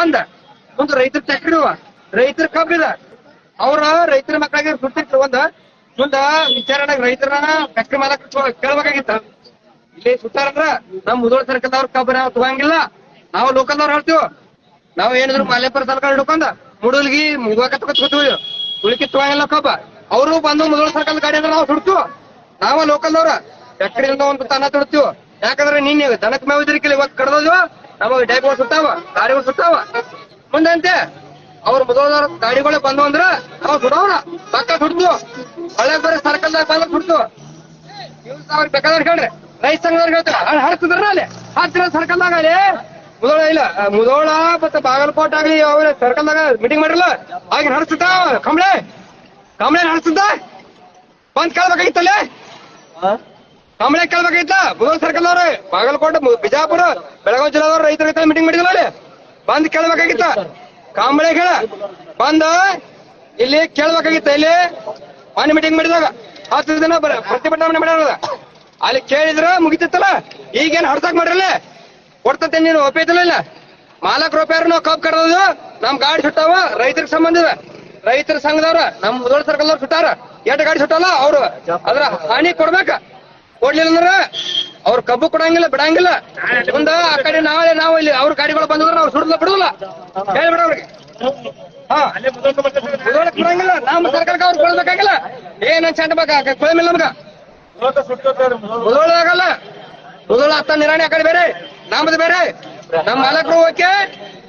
ಬಂದ. ಒಂದು ರೈತರ ಟ್ಯಾಕ್ಟ್ರಿ ರೈತರ ಕಬ್ಬಿದ ಅವ್ರ ರೈತರ ಮಕ್ಕಳಿಗೆ ಸುಟ್ಟಿತ್ತು ಒಂದ. ಮುಂದ ವಿಚಾರಣೆ ರೈತರ ಫ್ಯಾಕ್ಟ್ರಿ ಮಾಲಕ್ ಕೇಳ್ಬೇಕಾಗಿತ್ತ. ಇಲ್ಲಿ ಸುತ್ತಾರಂದ್ರ ನಮ್ ಮುದೋಳ ಸರ್ಕಲ್ದವ್ರ ಕಬ್ಬಿನ ತಗೊಂಗಿಲ್ಲ. ನಾವು ಲೋಕಲ್ದವ್ರು ಹೇಳ್ತೀವಿ. ನಾವ್ ಏನಿದ್ರು ಮಾಲೇಪುರ ಸರ್ಕಲ್ ಹಿಡ್ಕೊಂಡ ಮುಡುಲ್ಗಿ ಮುಗುವಾಕ ಉಳಿಕೆ ತಗೋಂಗಿಲ್ಲ ಕಬ್ಬ. ಅವರು ಬಂದು ಮುದೋಳ ಸರ್ಕಲ್ ಗಾಡಿ ಅಂದ್ರೆ ನಾವು ಸುಡ್ತೀವಿ. ನಾವ ಲೋಕಲ್ದವ್ರ ಫ್ಯಾಕ್ಟ್ರಿಯಿಂದ ಒಂದು ತನ ತುಡ್ತೀವಿ. ಯಾಕಂದ್ರೆ ನಿನ್ನೆ ದನಕ್ ಮೇವ್ ಇವತ್ತು ಕಡ್ದೋದ್ವು. ನಮ್ಮ ಡೈಗಳು ಸುತ್ತಾವ, ಗಾಡಿಗಳು ಸುತ್ತಾವ. ಮುಂದಂತೆ ಅವ್ರ ಮುದೋದ್ರ ಗಾಡಿಗಳೇ ಬಂದು ಅಂದ್ರ ನಾವು ಸುಡೋಣ. ಪಕ್ಕ ಸುಡ್ತು. ಹಳೆ ಬರೀ ಸರ್ಕಲ್ದಾಗ ಬಂದ ಸುಡ್ತು. ಅವ್ರಿಗೆ ಬೇಕಾದ್ರೆ ಕೇಳ್ರಿ. ರೈತ ಸಂಘದವ್ರಿಗೆ ಹೇಳ್ತಾರೆ ಹಡ್ತಿದ್ರ ಅಲ್ಲಿ? ಹತ್ತಿರ ಸರ್ಕಲ್ದಾಗ ಅಲ್ಲಿ? ಮುದೋಳ ಇಲ್ಲ ಮುದೋಳ ಮತ್ತೆ ಬಾಗಲಕೋಟ್ ಆಗ್ಲಿ ಅವ್ರ ಸರ್ಕಲ್ದಾಗ ಮೀಟಿಂಗ್ ಮಾಡಿರಲ್ಲ? ಆಗ ನಡೆಸುತ್ತ ಕಂಬಳೆ ಕಂಬಳೆ ನಡೆಸುತ್ತ ಬಂದ್ ಕೇಳ್ಬೇಕಾಗಿತ್ತಲ್ಲೇ? ಕಂಬಳೆ ಕೇಳ್ಬೇಕಾಗಿತ್ತ ಮುದೋಳ ಸರ್ಕಲ್ ಅವ್ರ ಬಾಗಲಕೋಟೆ ಬಿಜಾಪುರ, ಬೆಳಗಾವಿ ಜಿಲ್ಲಾದವ್ರ ರೈತರ ಮೀಟಿಂಗ್ ಮಾಡಿದ್ರೆ ಅಲ್ಲಿ? ಬಂದ್ ಕೇಳ್ಬೇಕಾಗಿತ್ತ ಕಾಂಬಳೆ ಕೇಳ. ಬಂದ, ಇಲ್ಲಿ ಕೇಳ್ಬೇಕಾಗಿತ್ತ ಇಲ್ಲಿ? ಮನೆ ಮೀಟಿಂಗ್ ಮಾಡಿದಾಗ, ಹತ್ತು ದಿನ ಪ್ರತಿಭಟನೆ ಮಾಡ್ಯಾರ ಅಲ್ಲಿ ಕೇಳಿದ್ರ ಮುಗಿತಿತ್ತಲ್ಲ? ಈಗೇನ್ ಹಡ್ಸಕ್ ಮಾಡ್ರಲ್ಲ? ಕೊಡ್ತತೆ ನೀನು ಒಪ್ಪೈತಲ್ಲ ಇಲ್ಲ? ಮಾಲಕ್ ರೂಪಾಯಿ ನಾವು ಕಬ್ ಕಟ್ಟೋದು ನಮ್ ಗಾಡಿ ಸುಟ್ಟಾವ, ರೈತರಿಗೆ ಸಂಬಂಧಿದ ರೈತರ ಸಂಘದವ್ರ, ನಮ್ ಮುದೋಳ ಸರ್ಕಲ್ ಅವ್ರು ಸುಟ್ಟಾರ. ಎಷ್ಟು ಗಾಡಿ ಸುಟ್ಟಲ್ಲ ಅವ್ರು? ಅದ್ರ ಹಾನಿ ಕೊಡ್ಬೇಕ. ಕೊಡ್ಲಿಲ್ಲ ಅಂದ್ರ ಅವ್ರ ಕಬ್ಬು ಕೊಡಂಗಿಲ್ಲ, ಬಿಡಂಗಿಲ್ಲ. ಮುಂದ ಆ ಕಡೆ ನಾವೇ ನಾವು ಇಲ್ಲಿ ಅವ್ರ ಗಾಡಿಗಳು ಬಂದ್ರೆ ನಾವು ಸುಡಲ್ಲ ಬಿಡುದಿಲ್ಲ. ಹೇಳ್ಬಿಡ ಅವ್ರಿಗೆ. ಹಾ. ಮುದೋಳಕ್ ಬಿಡಂಗಿಲ್ಲ, ನಮ್ಮ ಸರ್ಕಾರಕ್ಕೆ ಅವ್ರು ಕೊಡ್ಬೇಕಾಗಿಲ್ಲ. ಏನ ಚಂಡ ಬೇಕಾ ಕೊಳಮಿಲ್ಲ ನಮ್ಗ. ಆಗಲ್ಲ. ಮುದೋಳ ಹತ್ತ ನಿರಾಣಿ ಆ ಕಡೆ ಬೇರೆ, ನಮ್ದು ಬೇರೆ. ನಮ್ಮ ಮಾಲಕರು ಓಕೆ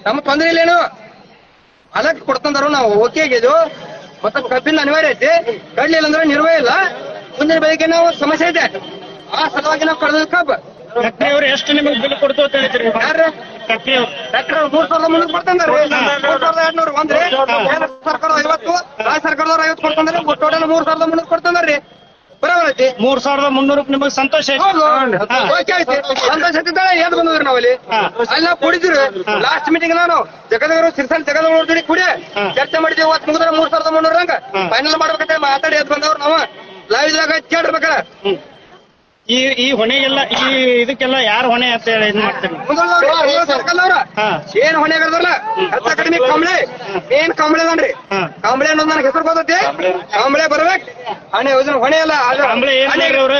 ನಮ್ಮ ತೊಂದ್ರೆ ಇಲ್ಲೇನು ಮಾಲಕ್ ಕೊಡ್ತಂದ್ರು ನಾವು ಓಕೆ ಆಗಿದ್ದು ಮತ್ತೆ ಕಬ್ಬಿನ ಅನಿವಾರ್ಯ ಐತಿ. ಕಡ್ಲಿಲ್ಲ ಅಂದ್ರೆ ನಿರ್ವಹ ಇಲ್ಲ. ಮುಂದಿನ ಬೆಳಿಗ್ಗೆ ನಾವು ಸಮಸ್ಯೆ ಇದೆ ಆ ಸಲುವಾಗಿ ನಾವು ಕಳೆದ ಕಬ್ಬ. ಫ್ಯಾಕ್ಟ್ರಿ ಅವ್ರು ಎಷ್ಟು ನಿಮಗೆ ಬಿಲ್ ಕೊಡ್ತು ಅಂತ ಹೇಳ್ತೀರಿ ಯಾರು ಫ್ಯಾಕ್ಟ್ರಿ ಅವ್ರು. ಡಾಕ್ಟರ್ ಮೂರ್ ಸಾವಿರದ ಮುನ್ನೂರು ಕೊಡ್ತಂದ್ರೆ. ಮೂರ್ ಸಾವಿರದ ಎರಡ್ನೂರು ಒಂದ್ರಿ. ಕೇಂದ್ರ ಸರ್ಕಾರ ಐವತ್ತು ರಾಜ್ಯ ಸರ್ಕಾರದವ್ರು ಐವತ್ತು ಕೊಡ್ತಂದ್ರೆ. ಟೋಟಲ್ ಮೂರ್ ಸಾವಿರದ ಮುನ್ನೂರು ಕೊಡ್ತಂದ್ರಿ. ಬರೋಬರ್ ಐತಿ ಮೂರ್ ಸಾವಿರದ ಮುನ್ನೂರು ನಿಮಗೆ ಸಂತೋಷ ಐತಿ ಸಂತೋಷ ಐತಿದ್ದಾಳೆ ಏನ್ ಬಂದ್ರಿ ನಾವಲ್ಲಿ. ಅಲ್ಲಿ ನಾವು ಕುಡಿದ್ರಿ. ಲಾಸ್ಟ್ ಮೀಟಿಂಗ್ ನಾನು ಜಗದಗರು ಸಿರ್ಸಲ್ ಜಗದ ಜೋಡಿ ಕುಡಿ. ಚರ್ಚೆ ಮಾಡಿದ್ವಿ ಇವತ್ತು ಮುಗಿದ್ರೆ ಮೂರ್ ಸಾವಿರದ ಮುನ್ನೂರ ಹಂಗ ಫೈನಲ್ ಮಾಡ್ಬೇಕಂತ ಮಾತಾಡಿ ಎದ್ ಬಂದವ್ರು ನಾವು. ಲೈವ್ ದಾಗ ಕೇಳಿರ್ಬೇಕಾರ ಹ್ಮ್. ಈ ಈ ಹೊಣೆಗೆಲ್ಲ ಈ ಇದಕ್ಕೆಲ್ಲ ಯಾರು ಹೊಣೆ ಅಂತ ಹೇಳಿ ಇದು ಮಾಡ್ತೀನಿ ಹಾ. ಏನ್ ಹೊಣೆ ಆಗದಲ್ಲ ಹೆಲ್ತ್ ಅಕಾಡೆಮಿ ಕಂಬಳೆ. ಏನ್ ಕಂಬಳೆ ಅದನ್ರಿ? ಹಾ. ಕಂಬಳೆ ಅನ್ನೋದು ನನಗೆ ಹೆಸರು ಬರ್ತೈತಿ ಕಂಬಳೆ ಬರ್ಬೇಕು. ಹಣೆ ಯೋಜನೆ ಹೊಣೆ ಅಲ್ಲ. ಅದು ಕಂಬಳಿ ಏನ್ ಹಣೆ- ಮಾಡ್ರಿ ಅವ್ರು?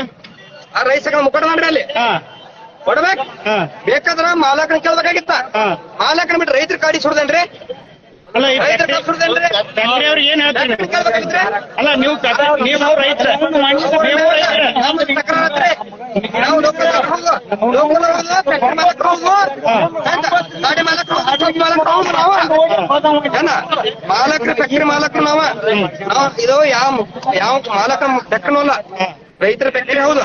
ಆ ರೈತಗಳ ಮುಖಂಡ್ರಿ ಅಲ್ಲಿ. ಹಾ. ಕೊಡ್ಬೇಕು. ಹಾ. ಬೇಕಾದ್ರ ಮಾಲಕನ ಕೇಳ್ಬೇಕಾಗಿತ್ತ. ಹಾ. ಮಾಲಕನ ಬಿಟ್ಟು ರೈತರ ಕಾಡಿ ಸುಡ್ದೇನ್ರಿ? ಅಲ್ಲ ಅವ್ರಿಗೆ ಏನ್ ಹೇಳ್ತೀರಿ ಅಲ್ಲ ನೀವು ನೀವು ರೈತರ ನೀವು ರೈತರ ಮಾಲಕರು ಫ್ಯಾಕ್ಟ್ರಿ ಮಾಲಕರು ನಾವ ನಾವ್ ಇದು ಯಾವ ಯಾವ ಮಾಲಕ ಬೆಕ್ಕನೂ ಅಲ್ಲ ರೈತರ ಫ್ಯಾಕ್ಟ್ರಿ ಹೌದು